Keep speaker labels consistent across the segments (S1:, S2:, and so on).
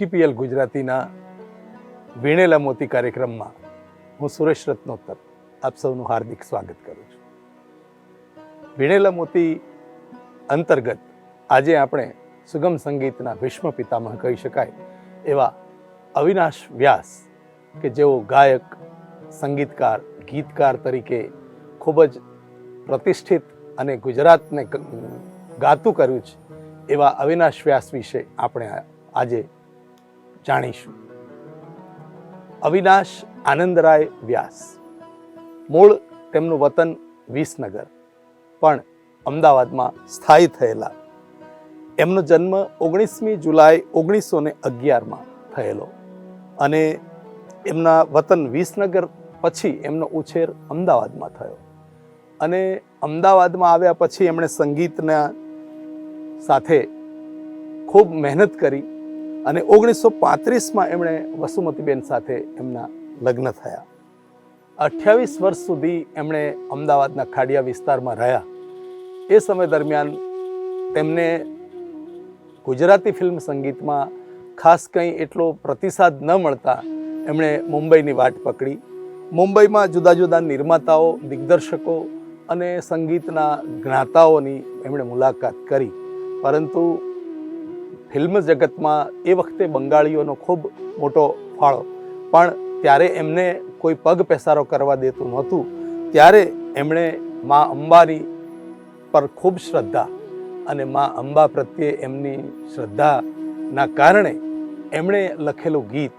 S1: GTPL ગુજરાતીના વીણેલા મોતી કાર્યક્રમમાં હું સુરેશ રત્નોત્તર આપ સૌનું હાર્દિક સ્વાગત કરું છું. વીણેલા મોતી અંતર્ગત આજે આપણે સુગમ સંગીતના ભીષ્મ પિતામહ કહી શકાય એવા અવિનાશ વ્યાસ કે જેઓ ગાયક, સંગીતકાર, ગીતકાર તરીકે ખૂબ જ પ્રતિષ્ઠિત અને ગુજરાતને ગાતું કર્યું છે એવા અવિનાશ વ્યાસ વિશે આપણે આજે જાણીશું. અવિનાશ આનંદરાય વ્યાસ. મૂળ તેમનું વતન વિસનગર, પણ અમદાવાદમાં સ્થાયી થયેલા. એમનો જન્મ ઓગણીસમી જુલાઈ ઓગણીસો ને અગિયારમાં થયેલો અને એમના વતન વિસનગર પછી એમનો ઉછેર અમદાવાદમાં થયો. અને અમદાવાદમાં આવ્યા પછી એમણે સંગીતના સાથે ખૂબ મહેનત કરી અને ઓગણીસો પાંત્રીસમાં એમણે વસુમતીબેન સાથે એમના લગ્ન થયા. અઠ્યાવીસ વર્ષ સુધી એમણે અમદાવાદના ખાડિયા વિસ્તારમાં રહ્યા. એ સમય દરમિયાન તેમને ગુજરાતી ફિલ્મ સંગીતમાં ખાસ કંઈ એટલો પ્રતિસાદ ન મળતા એમણે મુંબઈની વાટ પકડી. મુંબઈમાં જુદા જુદા નિર્માતાઓ, દિગ્દર્શકો અને સંગીતના જ્ઞાતાઓની એમણે મુલાકાત કરી. પરંતુ ફિલ્મ જગતમાં એ વખતે બંગાળીઓનો ખૂબ મોટો ફાળો. પણ ત્યારે એમને કોઈ પગ પેસારો કરવા દેતું નહોતું. ત્યારે એમણે મા અંબાની પર ખૂબ શ્રદ્ધા અને મા અંબા પ્રત્યે એમની શ્રદ્ધાના કારણે એમણે લખેલું ગીત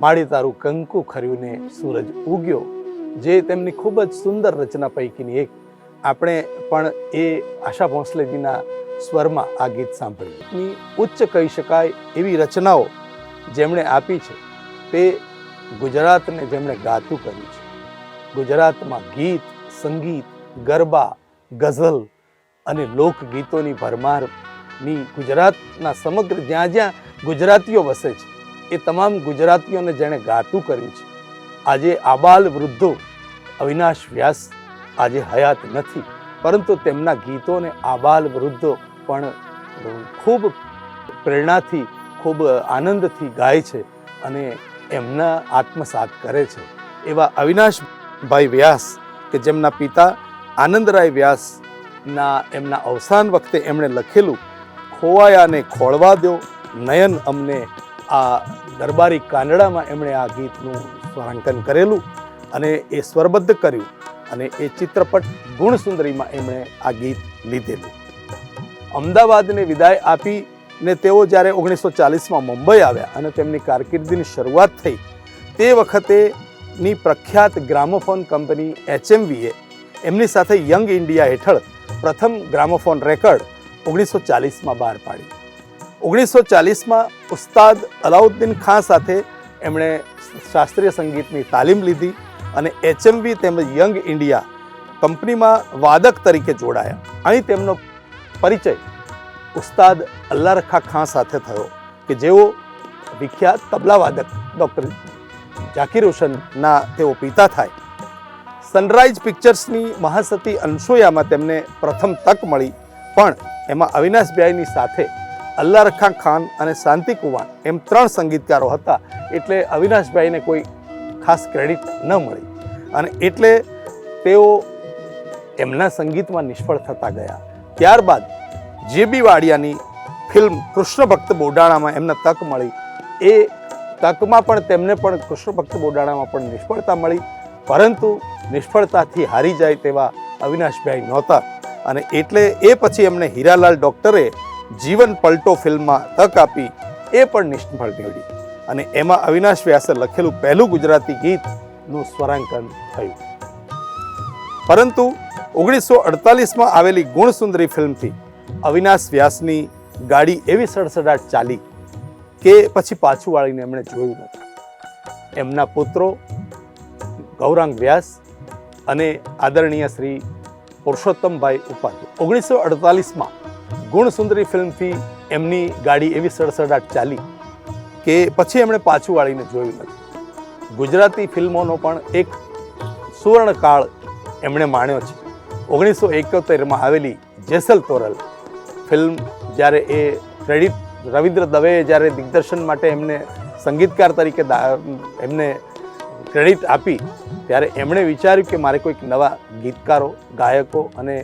S1: માળી તારું કંકુ ખર્યું ને સૂરજ ઉગ્યો જે તેમની ખૂબ જ સુંદર રચના પૈકીની એક. આપણે પણ એ આશા ભોંસલેજીના સ્વરમાં આ ગીત સાંભળ્યું. ઉચ્ચ કહી શકાય એવી રચનાઓ જેમણે આપી છે, તે ગુજરાતને જેમણે ગાતું કર્યું છે. ગુજરાતમાં ગીત, સંગીત, ગરબા, ગઝલ અને લોકગીતોની ભરમારની ગુજરાતના સમગ્ર જ્યાં જ્યાં ગુજરાતીઓ વસે છે, એ તમામ ગુજરાતીઓને જેણે ગાતું કર્યું છે. આજે આબાલ વૃદ્ધો અવિનાશ વ્યાસ આજે હયાત નથી, પરંતુ તેમના ગીતોને આબાલ વૃદ્ધો પણ ખૂબ પ્રેરણાથી, ખૂબ આનંદથી ગાય છે અને એમના આત્મસાત કરે છે. એવા અવિનાશભાઈ વ્યાસ કે જેમના પિતા આનંદરાય વ્યાસના એમના અવસાન વખતે એમણે લખેલું ખોવાયાને ખોળવા દો, નયન અમને આ દરબારી કાનડામાં એમણે આ ગીતનું સ્વરાંકન કરેલું અને એ સ્વરબદ્ધ કર્યું અને એ ચિત્રપટ ગુણસુંદરીમાં એમણે આ ગીત લીધેલું. અમદાવાદને વિદાય આપી ને તેઓ જ્યારે ઓગણીસો ચાલીસમાં મુંબઈ આવ્યા અને તેમની કારકિર્દીની શરૂઆત થઈ, તે વખતેની પ્રખ્યાત ગ્રામોફોન કંપની એચએમવીએ એમની સાથે યંગ ઇન્ડિયા હેઠળ પ્રથમ ગ્રામોફોન રેકર્ડ ઓગણીસો ચાલીસમાં બહાર પાડી. ઓગણીસો ચાલીસમાં ઉસ્તાદ અલાઉદ્દીન ખાન સાથે એમણે શાસ્ત્રીય સંગીતની તાલીમ લીધી અને એચએમવી તેમજ યંગ ઇન્ડિયા કંપનીમાં વાદક તરીકે જોડાયા. અહીં તેમનો પરિચય ઉસ્તાદ અલ્લારખા ખાન સાથે થયો કે જેઓ વિખ્યાત તબલા વાદક ડૉક્ટર જાકીર હુસેનના તેઓ પિતા થાય. સનરાઈઝ પિક્ચર્સની મહાસતી અનસુયામાં તેમને પ્રથમ તક મળી, પણ એમાં અવિનાશભાઈની સાથે અલ્લારખા ખાન અને શાંતિ કુવાન એમ ત્રણ સંગીતકારો હતા એટલે અવિનાશભાઈને કોઈ ખાસ ક્રેડિટ ન મળી. અને એટલે તેઓ એમના સંગીતમાં નિષ્ફળ થતા ગયા. ત્યારબાદ જેબી વાડિયાની ફિલ્મ કૃષ્ણ ભક્ત બોડાણામાં એમને તક મળી. એ તકમાં પણ તેમને પણ કૃષ્ણ ભક્ત બોડાણામાં પણ નિષ્ફળતા મળી. પરંતુ નિષ્ફળતાથી હારી જાય તેવા અવિનાશભાઈ નહોતા. અને એટલે એ પછી એમને હીરાલાલ ડૉક્ટરે જીવન પલટો ફિલ્મમાં તક આપી, એ પણ નિષ્ફળ નીવડી. અને એમાં અવિનાશ વ્યાસે લખેલું પહેલું ગુજરાતી ગીતનું સ્વરાંકન થયું. પરંતુ ઓગણીસો અડતાલીસમાં આવેલી ગુણસુંદરી ફિલ્મથી અવિનાશ વ્યાસની ગાડી એવી સડસડાટ ચાલી કે પછી પાછું વાળીને એમણે જોયું નથી એમના પુત્રો ગૌરાંગ વ્યાસ અને આદરણીય શ્રી પુરુષોત્તમભાઈ ઉપાધ્યાય. ઓગણીસો અડતાલીસમાં ગુણસુંદરી ફિલ્મથી એમની ગાડી એવી સડસડાટ ચાલી કે પછી એમણે પાછું વાળીને જોયું નથી ગુજરાતી ફિલ્મોનો પણ એક સુવર્ણકાળ એમણે માણ્યો છે. ઓગણીસો એકોતેરમાં આવેલી જેસલ તોરલ ફિલ્મ જ્યારે એ ક્રેડિટ રવિન્દ્ર દવેએ જ્યારે દિગ્દર્શન માટે એમને સંગીતકાર તરીકે એમને ક્રેડિટ આપી, ત્યારે એમણે વિચાર્યું કે મારે કોઈક નવા ગીતકારો, ગાયકો અને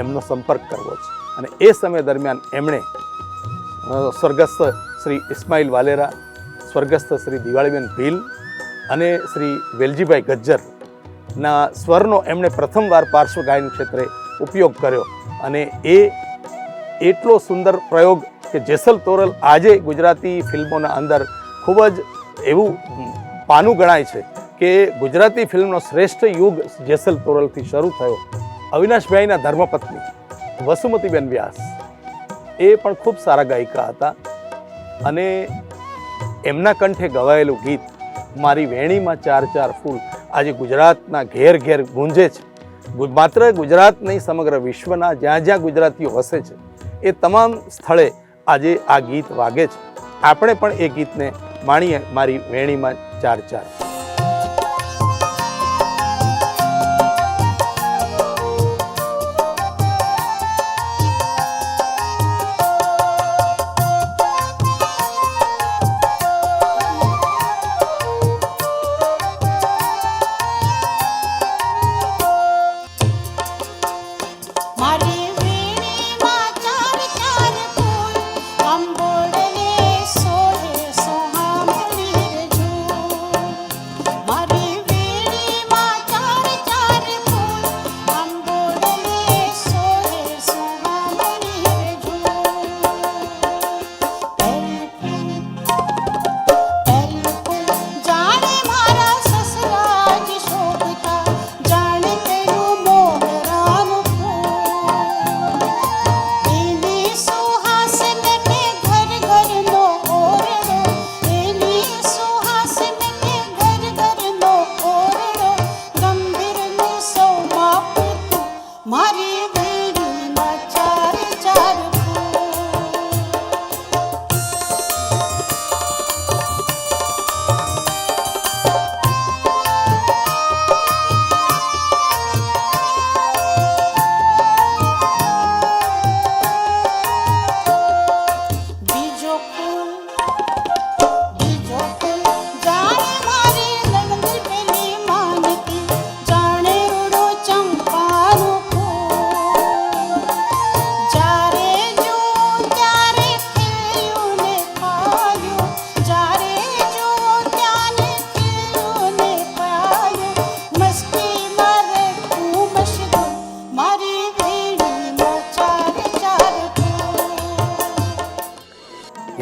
S1: એમનો સંપર્ક કરવો છે. અને એ સમય દરમિયાન એમણે સ્વર્ગસ્થ શ્રી ઇસ્માઇલ વાલેરા, સ્વર્ગસ્થ શ્રી દિવાળીબેન ભીલ અને શ્રી વેલજીભાઈ ગજ્જરના સ્વરનો એમણે પ્રથમવાર પાર્શ્વ ગાયન ક્ષેત્રે ઉપયોગ કર્યો અને એ એટલો સુંદર પ્રયોગ કે જેસલ તોરલ આજે ગુજરાતી ફિલ્મોના અંદર ખૂબ જ એવું પાનું ગણાય છે કે ગુજરાતી ફિલ્મનો શ્રેષ્ઠ યુગ જેસલ તોરલથી શરૂ થયો. અવિનાશભાઈના ધર્મપત્ની વસુમતીબેન વ્યાસ એ પણ ખૂબ સારા ગાયિકા હતા અને એમના કંઠે ગવાયેલું ગીત, મારી વેણીમાં ચાર ચાર ફૂલ આજે ગુજરાતના ઘેર ઘેર ગુંજે છે. માત્ર ગુજરાત નહીં, સમગ્ર વિશ્વના જ્યાં જ્યાં ગુજરાતીઓ વસે છે એ તમામ સ્થળે આજે આ ગીત વાગે છે. આપણે પણ એ ગીતને માણીએ મારી વેણીમાં ચાર ચાર.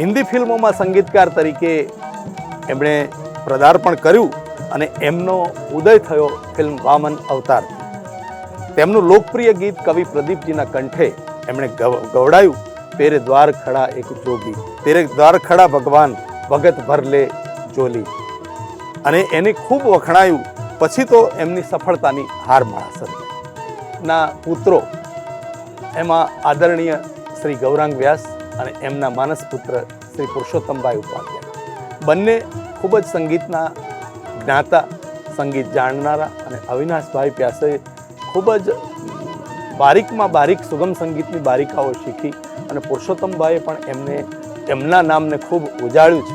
S1: હિન્દી ફિલ્મોમાં સંગીતકાર તરીકે એમણે પદાર્પણ કર્યું અને એમનો ઉદય થયો ફિલ્મ વામન અવતાર. તેમનું લોકપ્રિય ગીત કવિ પ્રદીપજીના કંઠે એમણે ગવડાયું. તેરે દ્વાર ખડા એક જોગી, તેરે દ્વાર ખડા ભગવાન, ભગત ભરલે જોલી. અને એને ખૂબ વખણાયું. પછી તો એમની સફળતાની હારમાળા સરી ના પુત્રો, એમાં આદરણીય શ્રી ગૌરાંગ વ્યાસ અને એમના માનસ પુત્ર શ્રી પુરુષોત્તમભાઈ ઉપાધ્યાય. બંને ખૂબ જ સંગીતના જ્ઞાતા, સંગીત જાણનારા અને અવિનાશભાઈ પ્યાસે ખૂબ જ બારીકમાં બારીક સુગમ સંગીતની બારીકાઓ શીખી અને પુરુષોત્તમભાઈએ પણ એમને, એમના નામને ખૂબ ઉજાળ્યું છે.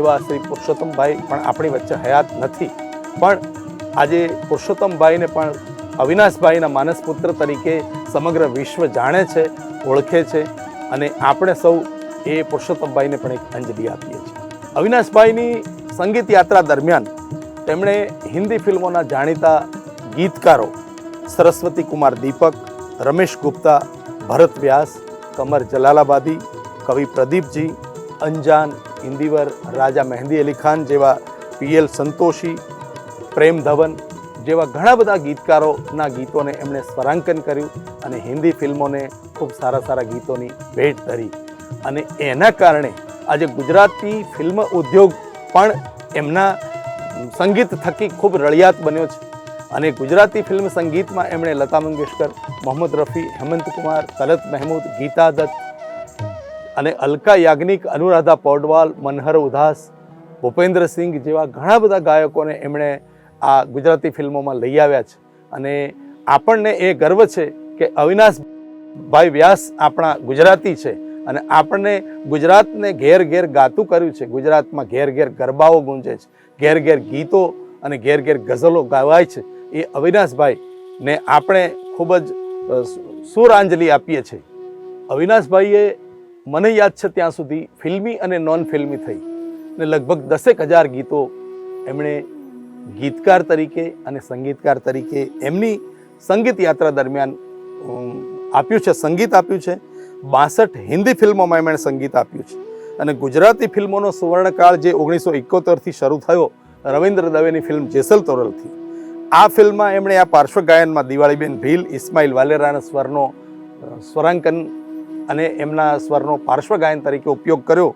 S1: એવા શ્રી પુરુષોત્તમભાઈ પણ આપણી વચ્ચે હયાત નથી. પણ આજે પુરુષોત્તમભાઈને પણ અવિનાશભાઈના માનસપુત્ર તરીકે સમગ્ર વિશ્વ જાણે છે, ઓળખે છે અને આપણે સૌ એ પુરુષોત્તમભાઈને પણ એક અંજલિ આપીએ છીએ. અવિનાશભાઈની સંગીત યાત્રા દરમિયાન તેમણે હિન્દી ફિલ્મોના જાણીતા ગીતકારો સરસ્વતી કુમાર દીપક, રમેશ ગુપ્તા, ભરત વ્યાસ, કમર જલાલાબાદી, કવિ પ્રદીપજી, અંજાન, ઇન્દિવર, રાજા મહેંદી અલી ખાન જેવા પીએલ સંતોષી, પ્રેમ ધવન જેવા ઘણા બધા ગીતકારોના ગીતોને એમણે સ્વરાંકન કર્યું અને હિન્દી ફિલ્મોને ખૂબ સારા સારા ગીતોની ભેટ ધરી. અને એના કારણે આજે ગુજરાતી ફિલ્મ ઉદ્યોગ પણ એમના સંગીત થકી ખૂબ રળિયાત બન્યો છે. અને ગુજરાતી ફિલ્મ સંગીતમાં એમણે લતા મંગેશકર, મોહમ્મદ રફી, હેમંત કુમાર, તલત મહેમૂદ, ગીતા દત્ત અને અલકા યાજ્ઞિક, અનુરાધા પૌડવાલ, મનહર ઉદાસ ભૂપેન્દ્રસિંહ જેવા ઘણા બધા ગાયકોને એમણે આ ગુજરાતી ફિલ્મોમાં લઈ આવ્યા છે. અને આપણને એ ગર્વ છે કે અવિનાશભાઈ વ્યાસ આપણા ગુજરાતી છે અને આપણને ગુજરાતને ઘેર ઘેર ગાતું કર્યું છે. ગુજરાતમાં ઘેર ઘેર ગરબાઓ ગુંજે છે, ઘેર ઘેર ગીતો અને ઘેર ઘેર ગઝલો ગાવાય છે. એ અવિનાશભાઈને આપણે ખૂબ જ સુરાંજલિ આપીએ છીએ. અવિનાશભાઈએ મને યાદ છે ત્યાં સુધી ફિલ્મી અને નોન ફિલ્મી થઈ. ને લગભગ દસેક હજાર ગીતો એમણે ગીતકાર તરીકે અને સંગીતકાર તરીકે એમની સંગીત યાત્રા દરમિયાન આપ્યું છે, સંગીત આપ્યું છે. બાસઠ હિન્દી ફિલ્મોમાં એમણે સંગીત આપ્યું છે. અને ગુજરાતી ફિલ્મોનો સુવર્ણકાળ જે ઓગણીસો એકોતેરથી શરૂ થયો, રવિન્દ્ર દવેની ફિલ્મ જેસલ તોરલથી. આ ફિલ્મમાં એમણે આ પાર્શ્વ ગાયનમાં દિવાળીબેન ભીલ, ઇસ્માઇલ વાલેરાના સ્વરનો સ્વરાંકન અને એમના સ્વરનો પાર્શ્વ ગાયન તરીકે ઉપયોગ કર્યો.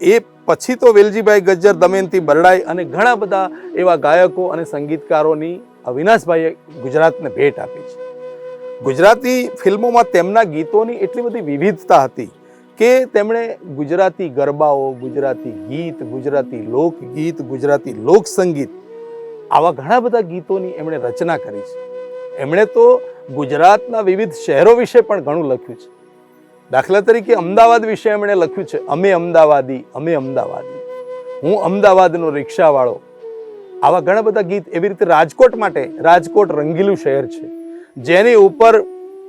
S1: એ પછી તો વેલજીભાઈ ગજ્જર, દમયંતી બરડાઈ અને ઘણા બધા એવા ગાયકો અને સંગીતકારોની અવિનાશભાઈએ ગુજરાતને ભેટ આપી છે. ગુજરાતી ફિલ્મોમાં તેમના ગીતોની એટલી બધી વિવિધતા હતી કે તેમણે ગુજરાતી ગરબાઓ, ગુજરાતી ગીત, ગુજરાતી લોકગીત, ગુજરાતી લોક સંગીત આવા ઘણા બધા ગીતોની એમણે રચના કરી છે. એમણે તો ગુજરાતના વિવિધ શહેરો વિશે પણ ઘણું લખ્યું છે. દાખલા તરીકે અમદાવાદ વિશે એમણે લખ્યું છે, અમે અમદાવાદી અમે અમદાવાદી. હું અમદાવાદનો રિક્ષાવાળો. આવા ઘણા બધા ગીત એવી રીતે રાજકોટ માટે, રાજકોટ રંગીલું શહેર છે. જેની ઉપર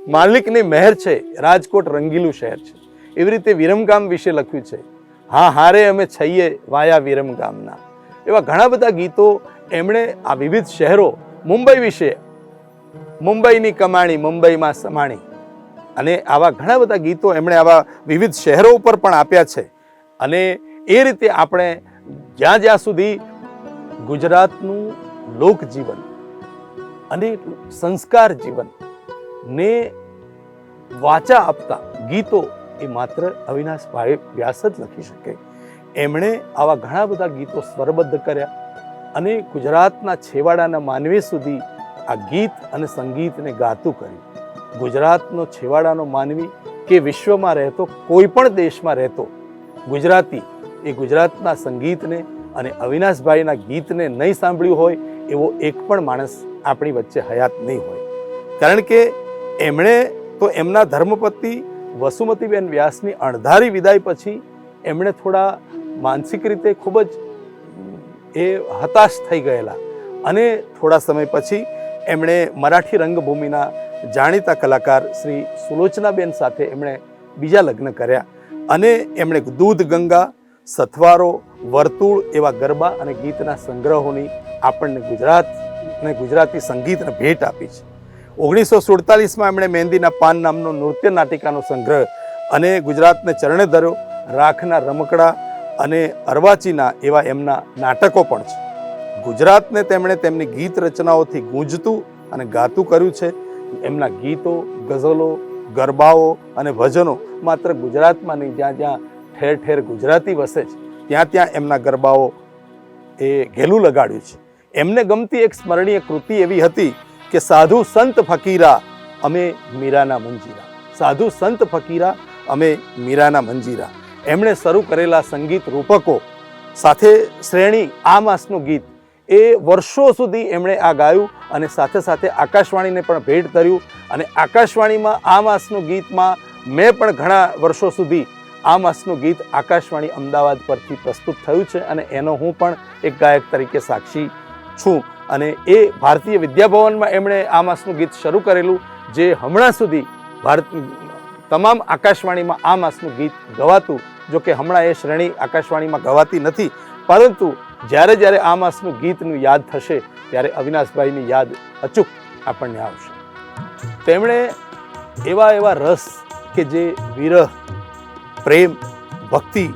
S1: માલિકની મહેર છે, રાજકોટ રંગીલું શહેર છે. એવી રીતે વિરમગામ વિશે લખ્યું છે, હા હારે અમે છઈએ વાયા વિરમગામના. એવા ઘણા બધા ગીતો એમણે આ વિવિધ શહેરો, મુંબઈ વિશે, મુંબઈની કમાણી, મુંબઈમાં સમાણી. અને આવા ઘણા બધા ગીતો એમણે આવા વિવિધ શહેરો ઉપર પણ આપ્યા છે. અને એ રીતે આપણે જ્યાં જ્યાં સુધી ગુજરાતનું લોકજીવન અને સંસ્કાર જીવન ને વાચા આપતા ગીતો એ માત્ર અવિનાશ ભાઈ વ્યાસ જ લખી શકે. એમણે આવા ઘણા બધા ગીતો સ્વરબદ્ધ કર્યા અને ગુજરાતના છેવાડાના માનવી સુધી આ ગીત અને સંગીતને ગાતું કર્યું. ગુજરાતનો છેવાડાનો માનવી કે વિશ્વમાં રહેતો, કોઈ પણ દેશમાં રહેતો, ગુજરાતી એ ગુજરાતના સંગીતને અને અવિનાશભાઈના ગીતને નહીં સાંભળ્યું હોય, એવો એક પણ માણસ આપણી વચ્ચે હયાત નહીં હોય. કારણ કે એમણે તો એમના ધર્મપતિ વસુમતીબેન વ્યાસની અણધારી વિદાય પછી એમણે થોડા માનસિક રીતે ખૂબ જ એ હતાશ થઈ ગયેલા અને થોડા સમય પછી એમણે મરાઠી રંગભૂમિના જાણીતા કલાકાર શ્રી સુલોચનાબેન સાથે એમણે બીજા લગ્ન કર્યા અને એમણે દૂધ, ગંગા, સથવારો, વર્તુળ એવા ગરબા અને ગીતના સંગ્રહોની આપણને ગુજરાત અને ગુજરાતી સંગીતને ભેટ આપી છે. ઓગણીસો સુડતાલીસમાં એમણે મહેંદીના પાન નામનો નૃત્ય નાટિકાનો સંગ્રહ અને ગુજરાતને ચરણે ધર્યો. રાખના રમકડા અને અર્વાચીના એવા એમના નાટકો પણ છે. ગુજરાતને તેમણે તેમની ગીત રચનાઓથી ગૂંજતું અને ગાતું કર્યું છે. એમના ગીતો, ગઝલો, ગરબાઓ અને ભજનો માત્ર ગુજરાતમાં નહીં, જ્યાં જ્યાં ઠેર ઠેર ગુજરાતી વસે છે, ત્યાં ત્યાં એમના ગરબાઓ એ ઘેલું લગાડ્યું છે. એમને ગમતી એક સ્મરણીય કૃતિ એવી હતી કે સાધુ સંત ફકીરા, અમે મીરાના મંજીરા. સાધુ સંત ફકીરા, અમે મીરાના મંજીરા. એમણે શરૂ કરેલા સંગીત રૂપકો સાથે શ્રેણી આ માસનું ગીત એ વર્ષો સુધી એમણે આ ગાયું અને સાથે સાથે આકાશવાણીને પણ ભેટ કર્યું અને આકાશવાણીમાં આ માસનું ગીતમાં મેં પણ ઘણા વર્ષો સુધી આ માસનું ગીત આકાશવાણી અમદાવાદ પરથી પ્રસ્તુત થયું છે અને એનો હું પણ એક ગાયક તરીકે સાક્ષી છું. અને એ ભારતીય વિદ્યાભવનમાં એમણે આ માસનું ગીત શરૂ કરેલું, જે હમણાં સુધી ભારત, તમામ આકાશવાણીમાં આ માસનું ગીત ગવાતું જો કે હમણાં એ શ્રેણી આકાશવાણીમાં ગવાતી નથી, પરંતુ જ્યારે જ્યારે આ માસનું ગીતનું યાદ થશે, ત્યારે અવિનાશભાઈની યાદ અચૂક આપણને આવશે. તેમણે એવા એવા રસ કે જે વિરહ, પ્રેમ, ભક્તિ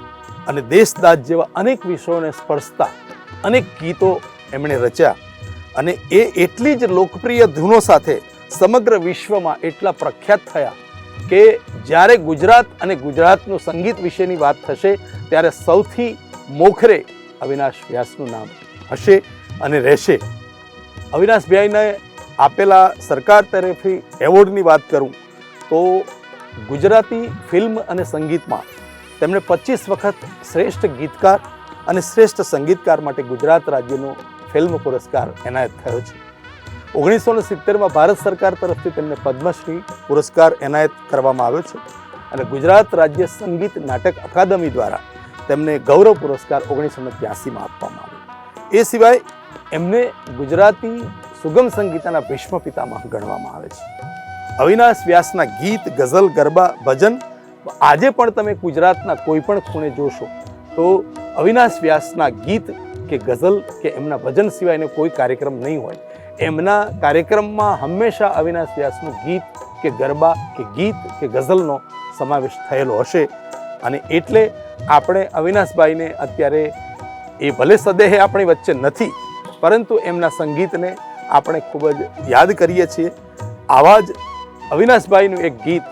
S1: અને દેશદાજ જેવા અનેક વિષયોને સ્પર્શતા, અનેક ગીતો એમણે રચ્યા અને એ એટલી જ લોકપ્રિય ધૂનો સાથે સમગ્ર વિશ્વમાં એટલા પ્રખ્યાત થયા કે જ્યારે ગુજરાત અને ગુજરાતનું સંગીત વિશેની વાત થશે, ત્યારે સૌથી મોખરે અવિનાશ વ્યાસનું નામ હશે અને રહેશે. અવિનાશ અવિનાશભાઈને આપેલા સરકાર તરફથી એવોર્ડની વાત કરું તો ગુજરાતી ફિલ્મ અને સંગીતમાં તેમણે પચીસ વખત શ્રેષ્ઠ ગીતકાર અને શ્રેષ્ઠ સંગીતકાર માટે ગુજરાત રાજ્યનો ફિલ્મ પુરસ્કાર એનાયત થયો છે. ઓગણીસો ને સિત્તેરમાં ભારત સરકાર તરફથી તેમને પદ્મશ્રી પુરસ્કાર એનાયત કરવામાં આવ્યો છે અને ગુજરાત રાજ્ય સંગીત નાટક અકાદમી દ્વારા તેમને ગૌરવ પુરસ્કાર ઓગણીસો ને ત્યાસીમાં આપવામાં આવ્યો. એ સિવાય એમને ગુજરાતી સુગમ સંગીતાના ભીષ્મ પિતામાં ગણવામાં આવે છે. અવિનાશ વ્યાસના ગીત, ગઝલ, ગરબા, ભજન આજે પણ તમે ગુજરાતના કોઈ પણ ખૂણે જોશો તો અવિનાશ વ્યાસના ગીત કે ગઝલ કે એમના ભજન સિવાયનો કોઈ કાર્યક્રમ નહીં હોય. એમના કાર્યક્રમમાં હંમેશા અવિનાશ વ્યાસનું ગીત કે ગરબા કે ગીત કે ગઝલનો સમાવેશ થયેલો હશે. અને એટલે આપણે અવિનાશભાઈને અત્યારે એ ભલે સદેહે આપણી વચ્ચે નથી, પરંતુ એમના સંગીતને આપણે ખૂબ જ યાદ કરીએ છીએ. આવા જ અવિનાશભાઈનું એક ગીત,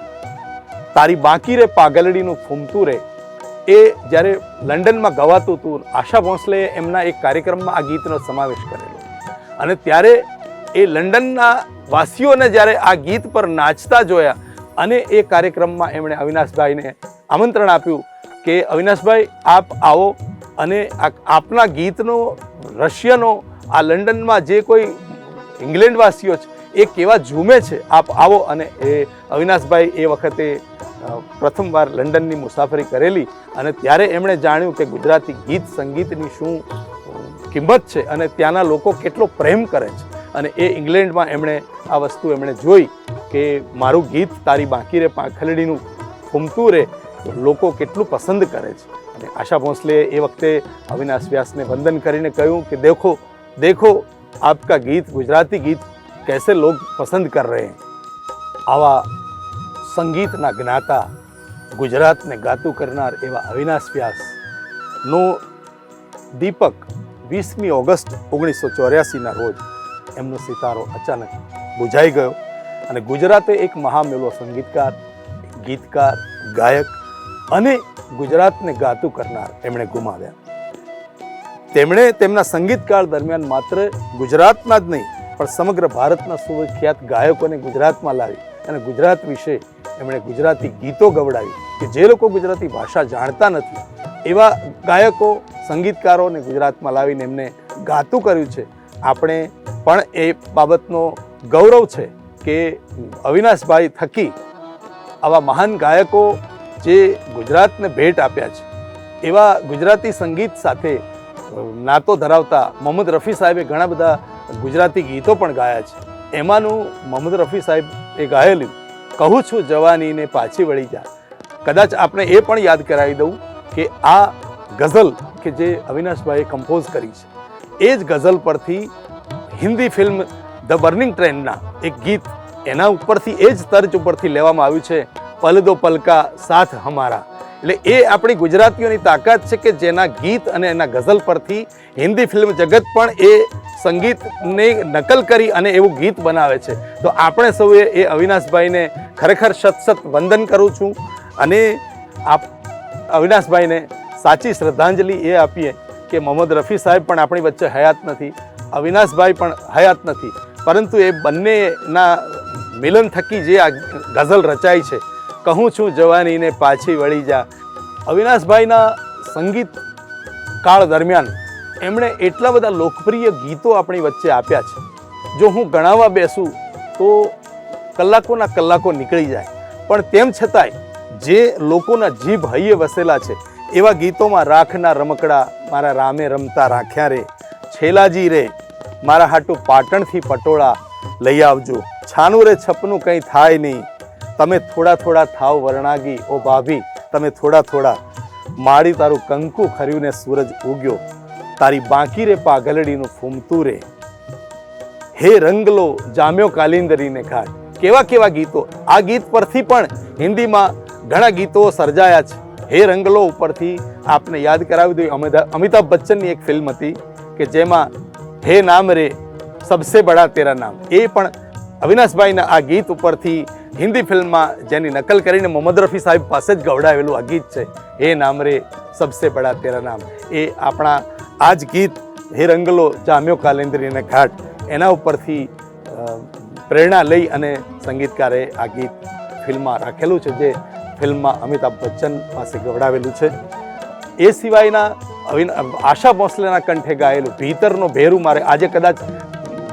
S1: તારી બાકી રે પાગલડીનું ફૂમતું રે, એ જ્યારે લંડનમાં ગવાતું હતું, આશા ભોંસલેએ એમના એક કાર્યક્રમમાં આ ગીતનો સમાવેશ કરેલો. અને ત્યારે એ લંડનના વાસીઓને જ્યારે આ ગીત પર નાચતા જોયા અને એ કાર્યક્રમમાં એમણે અવિનાશભાઈને આમંત્રણ આપ્યું કે, અવિનાશભાઈ, આપ આવો અને આપના ગીતનો, રશિયનો, આ લંડનમાં જે કોઈ ઇંગ્લેન્ડવાસીઓ છે, એ કેવા ઝૂમે છે, આપ આવો. અને એ અવિનાશભાઈ એ વખતે પ્રથમવાર લંડનની મુસાફરી કરેલી અને ત્યારે એમણે જાણ્યું કે ગુજરાતી ગીત સંગીતની શું કિંમત છે અને ત્યાંના લોકો કેટલો પ્રેમ કરે છે. અને એ ઇંગ્લેન્ડમાં એમણે આ વસ્તુ એમણે જોઈ કે મારું ગીત તારી બાકી રે, પાંખલડીનું ફૂમતું રે લોકો કેટલું પસંદ કરે છે. અને આશા ભોંસલે એ વખતે અવિનાશ વ્યાસને વંદન કરીને કહ્યું કે દેખો દેખો, આપકા ગીત, ગુજરાતી ગીત કેસે લોક પસંદ કર રહે આવા સંગીતના જ્ઞાતા ગુજરાતને ગાતું કરનાર એવા અવિનાશ વ્યાસનો દીપક વીસમી ઓગસ્ટ ઓગણીસો ચોર્યાસીના રોજ એમનો સિતારો અચાનક બુઝાઈ ગયો અને ગુજરાતે એક મહામેલો સંગીતકાર, ગીતકાર, ગાયક અને ગુજરાતને ગાતું કરનાર એમણે ગુમાવ્યા. તેમણે તેમના સંગીતકાળ દરમિયાન માત્ર ગુજરાતના જ નહીં, પણ સમગ્ર ભારતના સુવિખ્યાત ગાયકોને ગુજરાતમાં લાવી અને ગુજરાત વિશે એમણે ગુજરાતી ગીતો ગવડાવી કે જે લોકો ગુજરાતી ભાષા જાણતા નથી, એવા ગાયકો, સંગીતકારોને ગુજરાતમાં લાવીને એમને ગાતું કર્યું છે. આપણે પણ એ બાબતનો ગૌરવ છે કે અવિનાશભાઈ થકી આવા મહાન ગાયકો જે ગુજરાતને ભેટ આપ્યા છે, એવા ગુજરાતી સંગીત સાથે નાતો ધરાવતા મોહમ્મદ રફી સાહેબે ઘણા બધા ગુજરાતી ગીતો પણ ગાયા છે. એમાંનું મોહમ્મદ રફી સાહેબ એ ગાયેલું, કહું છું જવાનીને પાછી વળી જા. કદાચ આપણે એ પણ યાદ કરાવી દઉં કે આ ગઝલ કે જે અવિનાશભાઈએ કમ્પોઝ કરી છે એ જ ગઝલ પરથી હિન્દી ફિલ્મ ધ બર્નિંગ ટ્રેનના એક ગીત એના ઉપરથી એ જ તર્જ ઉપરથી લેવામાં આવ્યું છે પલ દો પલકા સાથ હમારા એટલે એ આપણી ગુજરાતીઓની તાકાત છે કે જેના ગીત અને એના ગઝલ પરથી હિન્દી ફિલ્મ જગત પણ એ સંગીતને નકલ કરી અને એવું ગીત બનાવે છે. તો આપણે સૌએ એ અવિનાશભાઈને ખરેખર સત સત વંદન કરું છું અને આપ અવિનાશભાઈને સાચી શ્રદ્ધાંજલિ એ આપીએ. કે મોહમ્મદ રફી સાહેબ પણ આપણી વચ્ચે હયાત નથી, અવિનાશભાઈ પણ હયાત નથી. પરંતુ એ બંનેના મિલન થકી જે આ ગઝલ રચાઈ છે, કહું છું જવાનીને પાછી વળી જા. અવિનાશભાઈના સંગીત કાળ દરમિયાન એમણે એટલા બધા લોકપ્રિય ગીતો આપણી વચ્ચે આપ્યા છે. જો હું ગણાવવા બેસું તો કલાકોના કલાકો નીકળી જાય. પણ તેમ છતાંય જે લોકોના જીભ હૈયે વસેલા છે એવા ગીતોમાં રાખના રમકડા મારા રામે રમતા રાખ્યા રે. છેલાજી રે, મારા હાટું પાટણથી પટોળા લઈ આવજો. છાનું રે, છપનું કંઈ થાય નહીં. તમે થોડા થોડા થાવ વર્ણાગી, ઓ ભાભી, તમે થોડા થોડા. માળી તારું કંકુ ખર્યું ને સૂરજ ઉગ્યો. તારી બાકી રે પાગલડીનું ફૂમતું રે. હે રંગલો, જામ્યો કાલિંદરીને ઘાટ કેવા કેવા ગીતો. આ ગીત પરથી પણ હિન્દીમાં ઘણા ગીતો સર્જાયા છે. હે રંગલો ઉપરથી આપને યાદ કરાવી દઉં. અમિતા- અમિતાભ બચ્ચનની એક ફિલ્મ હતી કે જેમાં હે નામ રે સબસે બડા તેરા નામ. એ પણ અવિનાશભાઈના આ ગીત ઉપરથી હિન્દી ફિલ્મમાં જેની નકલ કરીને મોહમ્મદ રફી સાહેબ પાસે જ ગવડાવેલું આ ગીત છે, હે નામ રે સબસે બડા તેરા નામ. એ આપણા આ જ ગીત હે રંગલો જામ્યો કાલેન્દ્રી અને ઘાટ. એના ઉપરથી પ્રેરણા લઈ અને સંગીતકારે આ ગીત ફિલ્મમાં રાખેલું છે, જે ફિલ્મમાં અમિતાભ બચ્ચન પાસે ગવડાવેલું છે. એ સિવાયના આશા ભોંસલેના કંઠે ગાયેલું ભીતરનો ભેરું મારે. આજે કદાચ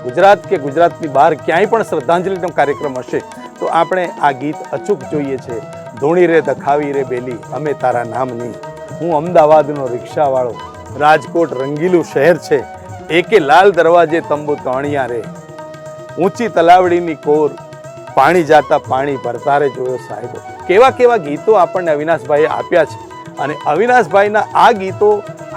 S1: ગુજરાત કે ગુજરાતની બહાર ક્યાંય પણ શ્રદ્ધાંજલિનો કાર્યક્રમ હશે, તો આપણે આ ગીત અચૂક જોઈએ છે. ધૂણી રે, દખાવી રે બેલી, અમે તારા નામની. હું અમદાવાદનો રિક્ષાવાળો. રાજકોટ રંગીલું શહેર છે. એકે લાલ દરવાજે તંબુ તણિયા રે. ઊંચી તલાવડીની કોર. પાણી જાતા પાણી ભરતા રે, જોયો સાહેબો. કેવા કેવા ગીતો આપણને અવિનાશભાઈએ આપ્યા છે. અને અવિનાશભાઈના આ ગીતો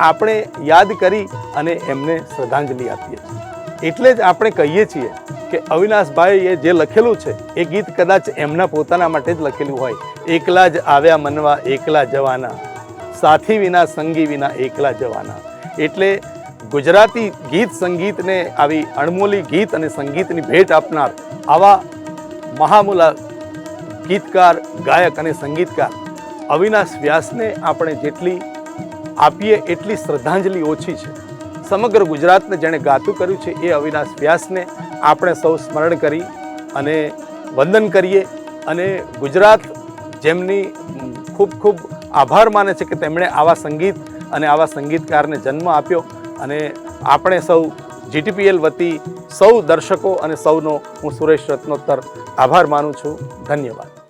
S1: આપણે યાદ કરી અને એમને શ્રદ્ધાંજલિ આપીએ છીએ. એટલે જ આપણે કહીએ છીએ કે અવિનાશભાઈએ જે લખેલું છે, એ ગીત કદાચ એમના પોતાના માટે જ લખેલું હોય. એકલા જ આવ્યા મનવા, એકલા જવાના. સાથી વિના, સંગી વિના એકલા જવાના. એટલે ગુજરાતી ગીત સંગીતને આવી અણમોલી ગીત અને સંગીતની ભેટ આપનાર આવા મહામુલા ગીતકાર, ગાયક અને સંગીતકાર અવિનાશ વ્યાસને આપણે જેટલી આપીએ એટલી શ્રદ્ધાંજલિ ઓછી છે. સમગ્ર ગુજરાતને જેણે ગાતું કર્યું છે એ અવિનાશ વ્યાસને આપણે સૌ સ્મરણ કરી અને વંદન કરીએ અને ગુજરાત જેમની ખૂબ ખૂબ આભાર માને છે કે તેમણે આવા સંગીત અને આવા સંગીતકારને જન્મ આપ્યો અને આપણે સૌ જીટીપીએલ વતી સૌ દર્શકો અને સૌનો હું સુરેશ રત્નોત્તર આભાર માનું છું. ધન્યવાદ.